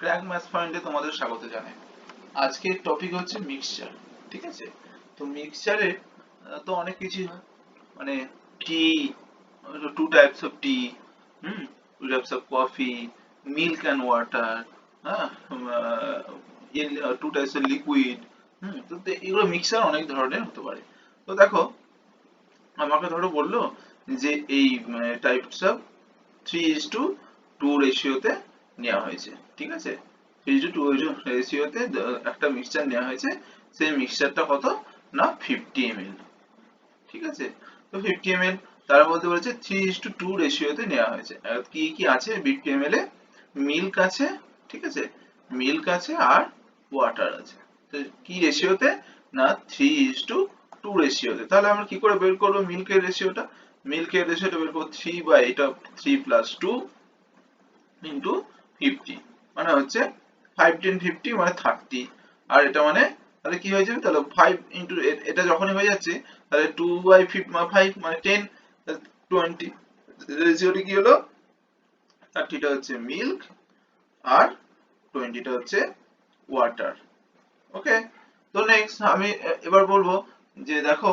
Crack math পয়েন্টে তোমাদের স্বাগত জানাই। আজকের টপিক হচ্ছে মিক্সচার ঠিক আছে? তো মিক্সচারে তো অনেক কিছু হয়। মানে tea two types of tea hmm? Two types of coffee milk and water হ্যাঁ? Two types of liquid hmm? তো এগুলো মিক্সচার অনেক ধরনের হতে পারে। তো দেখো, আমাকে ধরো বলল যে এই types of three is to two রেশিওতে নেওয়া হয়েছে, ঠিক আছে? থ্রি টু টু রেশিওতে একটা মিক্সচার নেওয়া হয়েছে, সেই মিক্সচারটা কত? না ফিফটি এমএল ঠিক আছে? তো ফিফটি এমএল তার মধ্যে বলেছে থ্রি ইজ টু টু রেশিওতে নেওয়া হয়েছে। কি কি আছে? ফিফটি এমএল এ মিল্ক আছে, ঠিক আছে? মিল্ক আছে আর ওয়াটার আছে। তো কি রেশিওতে না থ্রি ইজ টু টু রেশিওতে তাহলে আমরা কি করে বের করব মিল্কের রেশিওটা মিল্কের রেশিওটা বের করব থ্রি বাই এটা three plus two into fifty মানে হচ্ছে ফাইভ টেন ফিফটি মানে থার্টি আর এটা মানে তাহলে কি হয়ে যাবে? তাহলে ফাইভ ইন্টু এটা যখনই হয়ে যাচ্ছে, তাহলে টু বাই ফাইভ মানে টেন টোয়েন্টি রেশিওটি কি হলো? থার্টিটা হচ্ছে মিল্ক আর টোয়েন্টিটা হচ্ছে ওয়াটার ওকে তো নেক্সট আমি এবার বলব যে দেখো,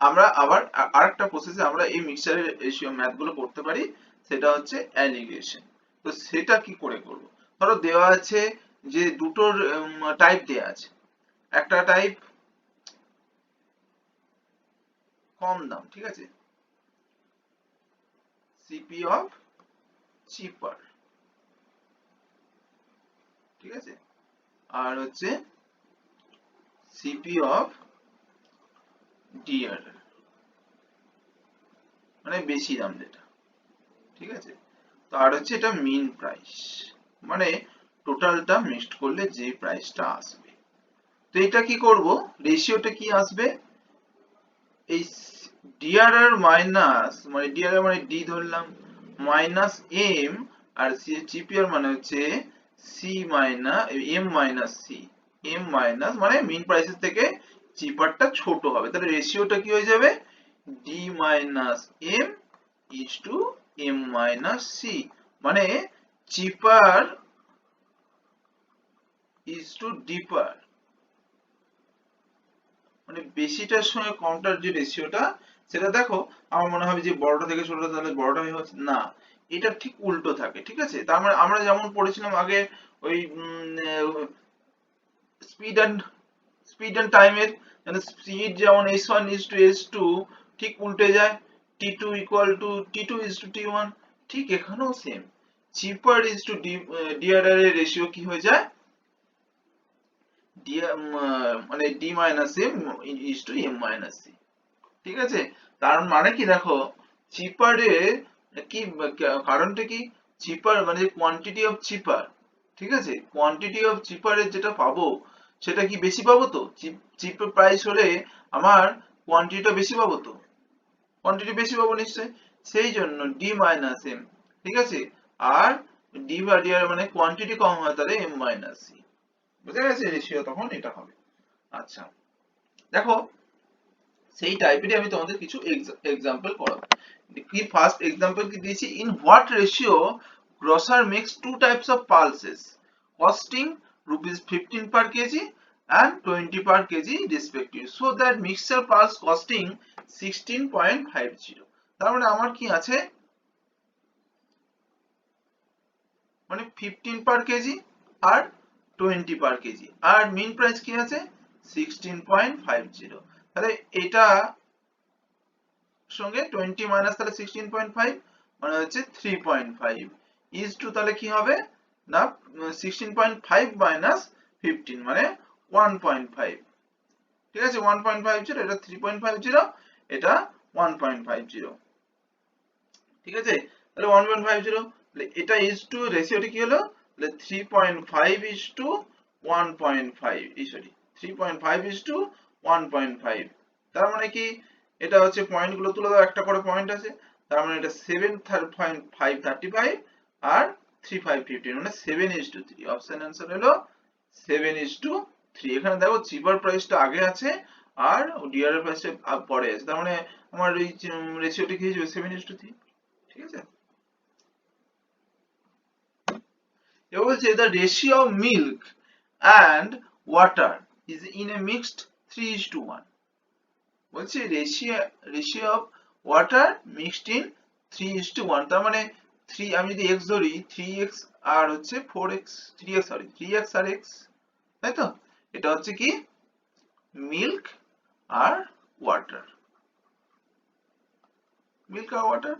আমরা আবার আরেকটা প্রসেসে আমরা এই মিক্সচারের রেশিও ম্যাথগুলো করতে পারি, সেটা হচ্ছে অ্যালিগেশন তো সেটা কি করে করব? ধরো দেওয়া আছে যে দুটোর টাইপ দেওয়া আছে। একটা টাইপ কম দাম, ঠিক আছে? সিপি অফ চিপার ঠিক আছে? আর হচ্ছে সিপি অফ ডিয়ার মানে বেশি দাম যেটা, ঠিক আছে? তো আর হচ্ছে এটা মিন প্রাইস মানে টোটালটা মিক্সড করলে যে প্রাইসটা আসবে। তো এটা কি করব? রেশিওটা কি আসবে? এই ডিআরআর মাইনাস মানে ডিআরআর মানে ডি ধরলাম মাইনাস এম আর সি জিপিআর মানে হচ্ছে C minus M minus C M minus মানে মিন প্রাইসের থেকে চিপারটা ছোট হবে। তাহলে রেশিওটা কি হয়ে যাবে? D minus M is to M minus C মানে চিপার ইজ টু ডিপার মানে বেশিটার সঙ্গে কমটার যে রেশিওটা সেটা দেখো, আমার মনে হবে যে বড়টা থেকে ছোটটা, তাহলে বড়টা হচ্ছে না। এটা ঠিক উল্টো থাকে, ঠিক আছে? তার মানে আমরা যেমন পড়েছিলাম আগে ওই স্পিড অ্যান্ড স্পিড অ্যান্ড টাইমের মানে স্পিড যেমন S one is to S two ঠিক উল্টে যায় T two equal to T two is to T one ঠিক এখানেও same cheaper is to DRR এর রেশিও কি হয়ে যায়? মানে D minus M is to M minus C ঠিক আছে? তার মানে কি দেখো চিপারে কি, কারণটা কি? চিপার মানে কোয়ান্টিটি অফ চিপার ঠিক আছে? কোয়ান্টিটি অফ চিপারের যেটা পাবো, সেটা কি বেশি পাবো তো? চিপ প্রাইস হলে আমার কোয়ান্টিটিটা বেশি পাবো তো? কোয়ান্টিটি বেশি পাবো নিশ্চয়ই। সেই জন্য ডি মাইনাস এম ঠিক আছে? আর ডি বা ডি আর মানে কোয়ান্টিটি কম হয়, তাহলে এম মাইনাস সি বুঝে গেছে রেশিও তখন এটা হবে। আচ্ছা। দেখো, সেই টাইপেরই আমি তোমাদের কিছু এক্সাম্পল করাবো কি ফার্স্ট এক্সাম্পল কি দিয়েছি? In what ratio grocer makes two types of pulses costing rupees 15 per kg and 20 per kg respectively so that mixture pulse costing 16.50 তার মানে আমার কি আছে? মানে 15 per kg আর 20 per kg আর মিন প্রাইস কি আছে? 16.50 তাহলে এটা সঙ্গে 20 মাইনাস তাহলে 16.5 মানে হচ্ছে 3.5 ইজ টু তাহলে কি হবে? না 16.5 মাইনাস 15 মানে 1.5 ঠিক আছে 1.50 এটা 3.50 এটা 1.50 ঠিক আছে, তাহলে 1.50 তাহলে এটা ইজ টু রেশিওটি কি হলো? তাহলে 3.5 ইজ টু 1.5 এই সরি 3.5 ইজ টু 1.5 তার মানে কি? এটা হচ্ছে পয়েন্টগুলো তুলে দাও, একটা করে পয়েন্ট আছে। তার মানে এটা 7.535 আর 3515 মানে 7 is to 3 অপশন অ্যান্সার হলো 7 is to 3 এখানে দেখো চিপার প্রাইসটা আগে আছে, আর ডিআর এর প্রাইসটা পরে আছে। তার মানে আমার এই রেশিওটি কি হয়ে যাবে 7 is to 3 ঠিক আছে? বলছে, the ratio of milk and water is in a mixed 3 is to 1 বলছে ratio ratio of water mixed in three is to one তার মানে থ্রি আমি যদি এক্স ধরি থ্রি এক্স আর হচ্ছে four X three X sorry three X আর X তাই তো? এটা হচ্ছে কি? মিল্ক আর ওয়াটার মিল্ক আর ওয়াটার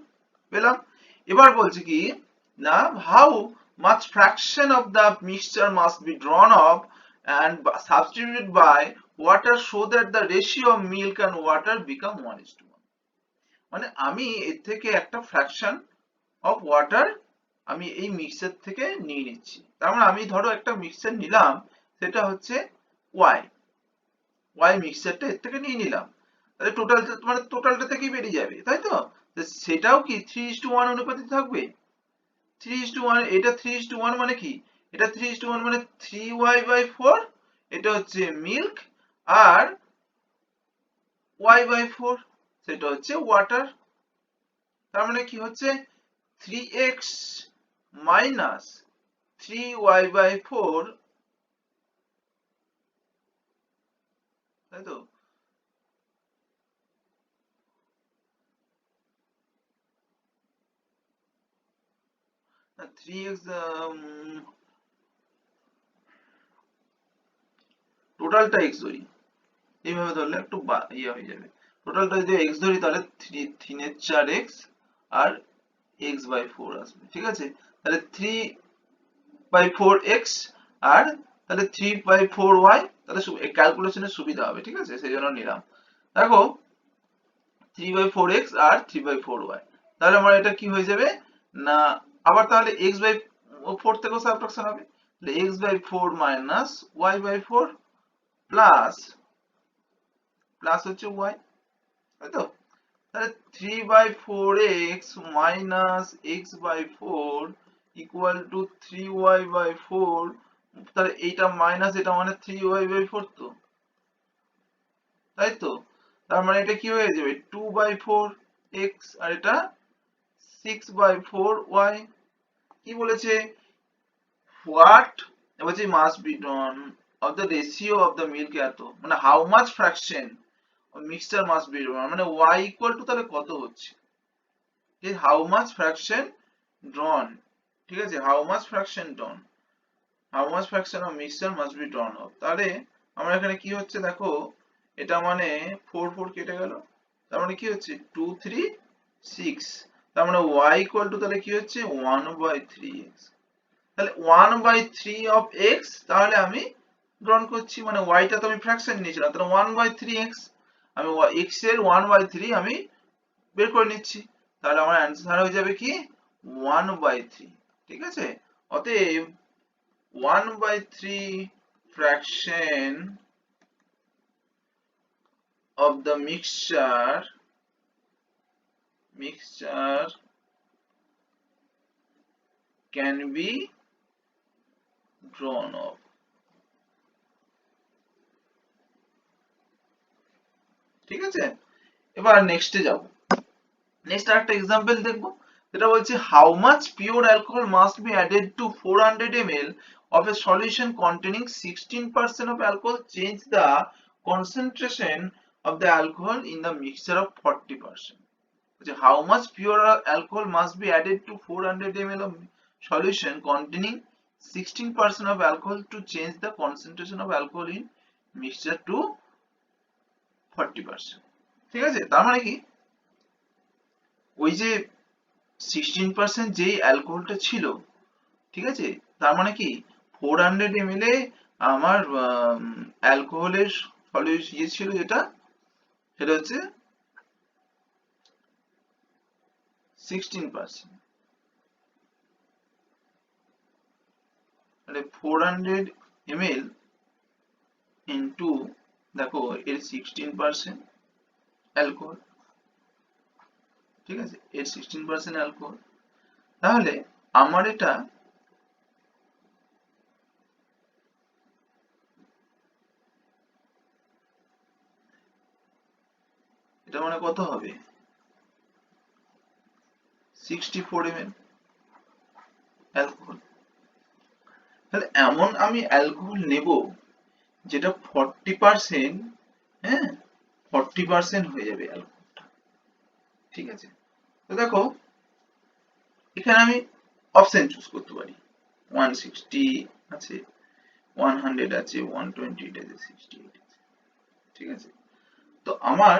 পেলাম। এবার বলছে কি, না how much fraction of the mixture must be drawn off b- substituted water so that the ratio of milk and water become 1 is to 1 মানে আমি এর থেকে একটা ফ্র্যাকশন অফ ওয়াটার আমি এই মিক্সচার থেকে নিয়ে নিচ্ছি। তার মানে আমি ধরো একটা মিক্সচার নিলাম, সেটা হচ্ছে ওয়াই ওয়াই মিক্সচারটা এর থেকে নিয়ে নিলাম? তাহলে টোটাল মানে টোটালটা থেকেই বেরিয়ে যাবে, তাই তো? সেটাও কি থ্রি ইস টু ওয়ান অনুপাতে থাকবে? থ্রি ইস টু ওয়ান এটা থ্রি ইস টু ওয়ান মানে কি? এটা থ্রি ইস টু ওয়ান মানে থ্রি ওয়াই বাই ফোর এটা হচ্ছে মিল্ক আর ওয়াই বাই ফোর সেটা হচ্ছে ওয়াটার তার মানে কি হচ্ছে? Three X minus three Y by four তাই থ্রি এক্স টোটালটা এক্স ধরি। এইভাবে ধরলে একটু ইয়ে হয়ে যাবে। টোটালটা যদি এক্স ধরি, তাহলে থ্রি তিনের চার এক্স আর এক্স বাই ফোর আসবে, ঠিক আছে? তাহলে থ্রি বাই ফোর এক্স আর, তাহলে থ্রি বাই ফোর ওয়াই তাহলে ক্যালকুলেশনের সুবিধা হবে, ঠিক আছে? সেই জন্য নিলাম। দেখো থ্রি বাই ফোর এক্স আর থ্রি বাই ফোর ওয়াই তাহলে আমার এটা কি হয়ে যাবে? না, আবার তাহলে এক্স বাই ফোর থেকেও সাবট্রাকশন হবে। তাহলে X by four minus Y by four plus plus হচ্ছে ওয়াই তাই তো? তাহলে three by four X minus X by four equal to three Y by four তাহলে এইটা মাইনাস এটা মানে থ্রি ওয়াই বাই ফোর তো। তাই তো? তার মানে এটা কি হয়ে যাবে? টু বাই ফোর এক্স আর এটা সিক্স বাই ফোর ওয়াই কি বলেছে? হোয়াট বলছে must be drawn off the ratio of the milk এত। মানে how much fraction mixture must be drawn মানে ওয়াই ইকুয়াল টু তাহলে কত হচ্ছে? হাউ মাচ ফ্র্যাকশন ড্রন ঠিক আছে? How much fraction drawn how much fraction of mixture must be drawn off তাহলে আমরা এখানে কি হচ্ছে দেখো, এটা মানে ফোর ফোর কেটে গেল। তার মানে কি হচ্ছে? টু থ্রি সিক্স তার মানে ওয়াই ইকুয়াল টু তাহলে কি হচ্ছে? ওয়ান বাই থ্রি এক্স তাহলে one by three of X তাহলে আমি গ্রহণ করছি মানে ওয়াইটা তো আমি ফ্র্যাকশন নিয়েছিলাম, তাহলে ওয়ান বাই থ্রি এক্স আমি এক্সের ওয়ান বাই থ্রি আমি বের করে নিচ্ছি। তাহলে আমার অ্যান্সার হয়ে যাবে কি? ওয়ান বাই থ্রি ঠিক আছে? অতএব one by three fraction of the mixture mixture can be drawn of. ঠিক আছে? এবার নেক্সটে যাব। নেক্সট আরেকটা এক্সাম্পল দেখব। যেটা বলছে how much pure alcohol must be added to 400 ml of a solution containing 16% of alcohol change the concentration of the alcohol in the mixture of 40%. So how much pure alcohol must be added to 400 ml of solution containing 16% of alcohol to change the concentration of alcohol in mixture to 40%. ঠিক আছে তার মানে কি ওই যে 16% যেই অ্যালকোহলটা ছিল ঠিক আছে তার মানে কি 400 ml এ আমার অ্যালকোহলের সলিউশন ইয়ে ছিল যেটা, সেটা হচ্ছে sixteen percent four hundred M L into দেখো, এর সিক্সটিন পার্সেন্ট অ্যালকোহল ঠিক আছে? এর সিক্সটিন পার্সেন্ট অ্যালকোহল তাহলে আমার এটা এটা মানে কত হবে? অ্যালকোহল তাহলে এমন আমি অ্যালকোহল নেব, যেটা ফর্টি পার্সেন্ট হ্যাঁ? ফর্টি পার্সেন্ট হয়ে যাবে অ্যালকোহলটা ঠিক আছে? তো দেখো, এখানে আমি অপশন চুজ করতে পারি। ওয়ান সিক্সটি আছে ওয়ান হান্ড্রেড আছে ওয়ান টোয়েন্টি আছে সিক্সটি এইট আছে। ঠিক আছে? তো আমার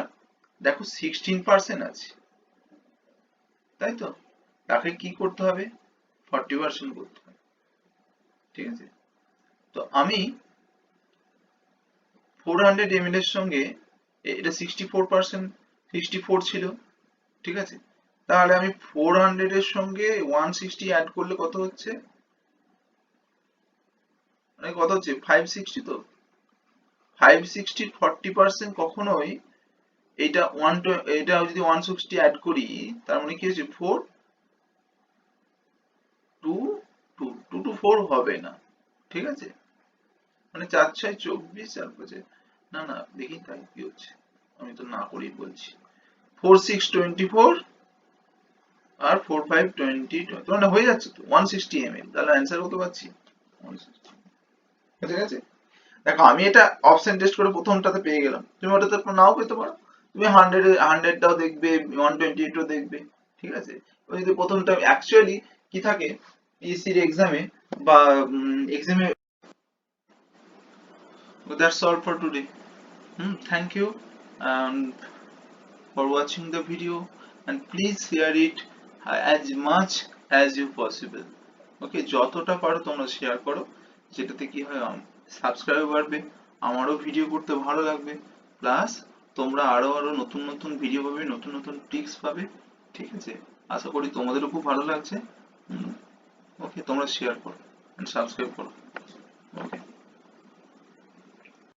দেখো সিক্সটিন পার্সেন্ট আছে। তাই তো? তাকে কি করতে হবে? ফর্টি পার্সেন্ট করতে হবে। ঠিক আছে? তো আমি ফোর হান্ড্রেড এম এর সঙ্গে এটা sixty four percent sixty four ছিল। ঠিক আছে? তাহলে আমি ফোর হান্ড্রেড এর সঙ্গে ওয়ান সিক্সটি অ্যাড করলে কত হচ্ছে? মানে কত হচ্ছে? ফাইভ সিক্সটি তো? ফাইভ সিক্সটি ফর্টি পার্সেন্ট কখনোই এটা ওয়ান এটা যদি ওয়ান সিক্সটি অ্যাড করি, তার মানে কি হচ্ছে four two two two two four হবে না। ঠিক আছে? মানে চার ছয় চব্বিশ চার পাঁচে না না, দেখি তাই কি হচ্ছে। আমি তো না করেই বলছি। ফোর সিক্স টোয়েন্টি ফোর আর ফোর ফাইভ টোয়েন্টি মানে হয়ে যাচ্ছে তো ওয়ান সিক্সটি এম এল তাহলে অ্যান্সার কত পাচ্ছি? ঠিক আছে? দেখো, আমি এটা অপশন টেস্ট করে প্রথমটাতে পেয়ে গেলাম। তুমি ওটাতে নাও পেতে পারো। তুমি হান্ড্রেড হান্ড্রেডটাও দেখবে ওয়ান টোয়েন্টি এইটও দেখবে ঠিক আছে? ওই যদি প্রথমটা অ্যাকচুয়ালি কি থাকে? ইসির এক্সামে বা এক্সামে all for today. Hmm, thank you and for watching the video and please share it as much as you possible. ওকে যতটা পারো তোমরা শেয়ার করো যেটাতে কি হয় সাবস্ক্রাইব বাড়বে আমারও ভিডিও করতে ভালো লাগবে প্লাস তোমরা আরও আরও নতুন নতুন ভিডিও পাবে, নতুন নতুন টিপস পাবে, ঠিক আছে? আশা করি তোমাদেরও খুব ভালো লাগছে। ওকে তোমরা শেয়ার করো সাবস্ক্রাইব করো।